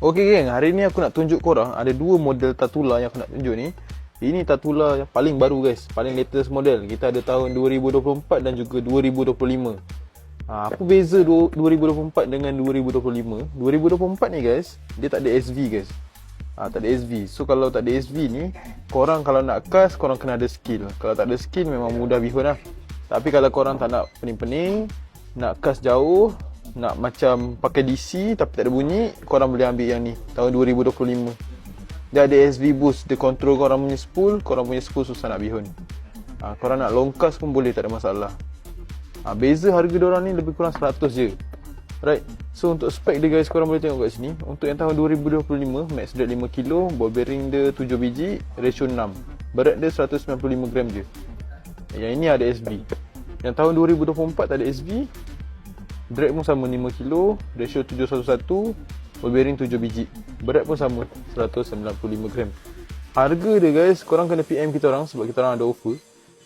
Okey geng, hari ni aku nak tunjuk korang ada dua model Tatula yang aku nak tunjuk ni. Ini Tatula yang paling baru guys, paling latest model. Kita ada tahun 2024 dan juga 2025. Ha, apa beza du- 2024 dengan 2025? 2024 ni guys, dia tak ada SV guys. Ha, tak ada SV. So kalau tak ada SV ni, korang kalau nak cast, korang kena ada skill. Kalau tak ada skill memang mudah bihun lah. Tapi kalau korang tak nak pening-pening, nak cast jauh, nak macam pakai DC tapi tak ada bunyi, korang boleh ambil yang ni tahun 2025. Dia ada SV boost, dia control korang punya spool, korang punya spool susah nak bihun. Ha, korang nak long cast pun boleh, tak ada masalah. Ha, beza harga diorang ni lebih kurang 100 je. Right. So untuk spek dia guys korang boleh tengok kat sini. Untuk yang tahun 2025 max drag 5 kg, ball bearing dia 7 biji, ratio 6. Berat dia 195 gram je. Yang ini ada SV. Yang tahun 2024 tak ada SV. Drag pun sama 5 kg, ratio 711, ball bearing 7 biji. Berat pun sama 195 gram. Harga dia guys, korang kena PM kita orang sebab kita orang ada offer.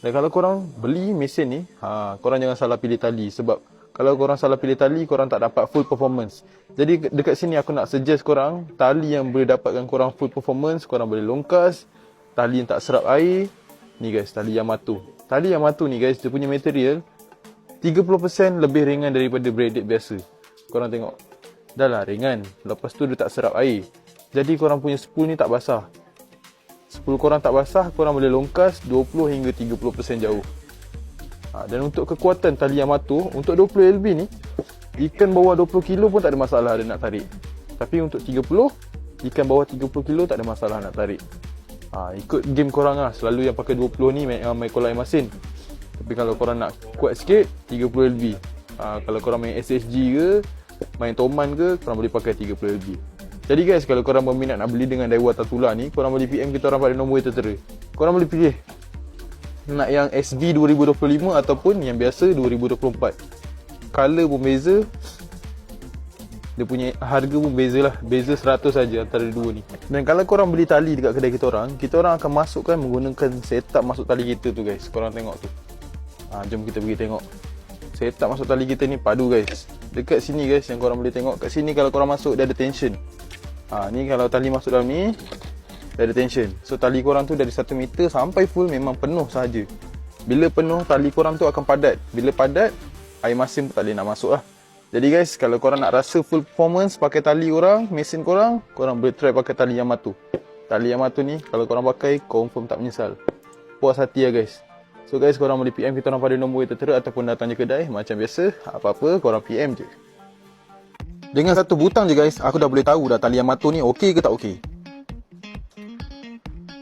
Dan kalau korang beli mesin ni, ha, korang jangan salah pilih tali sebab kalau korang salah pilih tali, korang tak dapat full performance. Jadi dekat sini aku nak suggest korang, tali yang boleh dapatkan korang full performance, korang boleh longkas, tali yang tak serap air. Ni guys, tali Yamato. Tali Yamato ni guys, dia punya material 30% lebih ringan daripada braided biasa. Korang tengok. Dah lah ringan. Lepas tu dia tak serap air. Jadi korang punya spool ni tak basah. Spool korang tak basah, korang boleh longkas 20 hingga 30% jauh. Ha, dan untuk kekuatan tali Yamato, untuk 20 LB ni, ikan bawah 20 kilo pun tak ada masalah dia nak tarik. Tapi untuk 30, ikan bawah 30 kilo tak ada masalah nak tarik. Ha, ikut game korang lah. Selalu yang pakai 20 ni main, main kolai masin. Tapi kalau korang nak kuat sikit 30 LB ha, Kalau korang main SSG ke Main Toman ke Korang boleh pakai 30 LB Jadi guys kalau korang berminat nak beli dengan Daiwa Tatula ni Korang boleh PM kita orang pada nombor tertera. Korang boleh pilih Nak yang SV 2025 Ataupun yang biasa 2024 Color pun beza. Dia punya harga pun beza lah. Beza 100 saja antara dua ni. Dan kalau korang beli tali dekat kedai kita orang Kita orang akan masukkan menggunakan setup masuk tali kita tu guys. Korang tengok tu ha, Jom kita pergi tengok. Setup masuk tali kita ni padu guys. Dekat sini guys yang korang boleh tengok. Kat sini kalau korang masuk dia ada tension. Ha, Ni kalau tali masuk dalam ni Dia ada tension. So tali korang tu dari 1 meter sampai full memang penuh sahaja. Bila penuh tali korang tu akan padat. Bila padat air masin pun tak boleh nak masuk lah. Jadi guys, kalau korang nak rasa full performance pakai tali korang, mesin korang, korang boleh try pakai tali Yamato. Tali Yamato ni kalau korang pakai confirm tak menyesal. Puas hati lah guys. So guys, korang boleh PM kita orang pada nombor yang tertera ataupun datang je kedai macam biasa. Apa-apa korang PM je. Dengan satu butang je guys, aku dah boleh tahu dah tali Yamato ni okey ke tak okey.